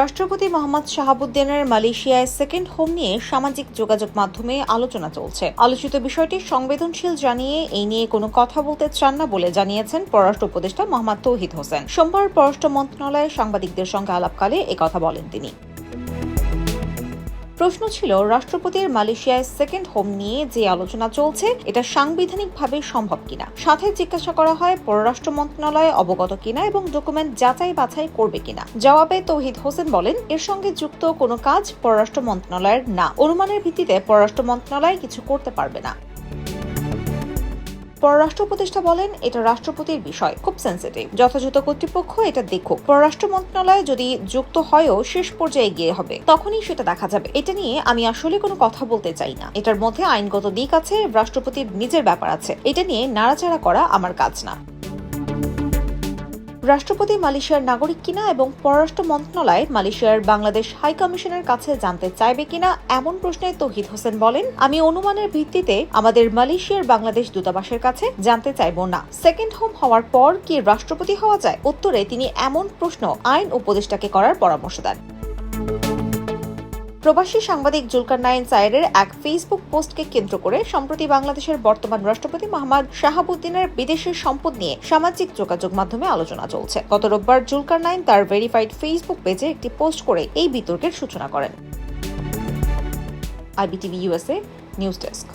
রাষ্ট্রপতি মোহাম্মদ শাহাবুদ্দিনের মালয়েশিয়ায় second home নিয়ে সামাজিক যোগাযোগ মাধ্যমে আলোচনা চলছে। আলোচিত বিষয়টি সংবেদনশীল জানিয়ে এই নিয়ে কোনো কথা বলতে চান না বলে জানিয়েছেন পররাষ্ট্র উপদেষ্টা মোহাম্মদ তৌহিদ হোসেন। সোমবার পররাষ্ট্র মন্ত্রণালয়ে সাংবাদিকদের সঙ্গে আলাপকালে একথা বলেন তিনি। প্রশ্ন ছিল, রাষ্ট্রপতির মালয়েশিয়ায় সেকেন্ড হোম নিয়ে যে আলোচনা চলছে, এটা সাংবিধানিকভাবে সম্ভব কিনা? সাথে জিজ্ঞাসা করা হয়, পররাষ্ট্র মন্ত্রণালয়ে অবগত কিনা এবং ডকুমেন্ট যাচাই বাছাই করবে কিনা? জবাবে তৌহিদ হোসেন বলেন, এর সঙ্গে যুক্ত কোনো কাজ পররাষ্ট্র মন্ত্রণালয়ের না। অনুমানের ভিত্তিতে পররাষ্ট্র মন্ত্রণালয় কিছু করতে পারবে না। পররাষ্ট্র উপদেষ্টা বলেন, এটা রাষ্ট্রপতির বিষয়, খুব সেন্সিটিভ যথাযথ কর্তৃপক্ষ এটা দেখুক। পররাষ্ট্র মন্ত্রণালয় যদি যুক্ত হয়ও শেষ পর্যায়ে গিয়ে হবে, তখনই সেটা দেখা যাবে। এটা নিয়ে আমি আসলে কোনো কথা বলতে চাই না। এটার মধ্যে আইনগত দিক আছে, রাষ্ট্রপতির নিজের ব্যাপার আছে। এটা নিয়ে নাড়াচাড়া করা আমার কাজ না। রাষ্ট্রপতি মালয়েশিয়ার নাগরিক কিনা এবং পররাষ্ট্র মন্ত্রণালয় মালয়েশিয়ার বাংলাদেশ হাই কমিশনের কাছে জানতে চাইবে কিনা এমন প্রশ্নে তহিদ হোসেন বলেন, আমি অনুমানের ভিত্তিতে আমাদের মালয়েশিয়ার বাংলাদেশ দূতাবাসের কাছে জানতে চাইব না। সেকেন্ড হোম হওয়ার পর কি রাষ্ট্রপতি হওয়া যায়? উত্তরে তিনি এমন প্রশ্ন আইন উপদেষ্টাকে করার পরামর্শ দেন। প্রবাসী সাংবাদিক জুলকার নাইন সাইরের এক ফেসবুক পোস্টকে কেন্দ্র করে সম্প্রতি বাংলাদেশের বর্তমান রাষ্ট্রপতি মোহাম্মদ শাহাবুদ্দিনের বিদেশের সম্পদ নিয়ে সামাজিক যোগাযোগ মাধ্যমে আলোচনা চলছে। গত রোববার জুলকার নাইন তার ভেরিফাইড ফেসবুক পেজে একটি পোস্ট করে এই বিতর্কের সূচনা করেন। IBTV USA news desk.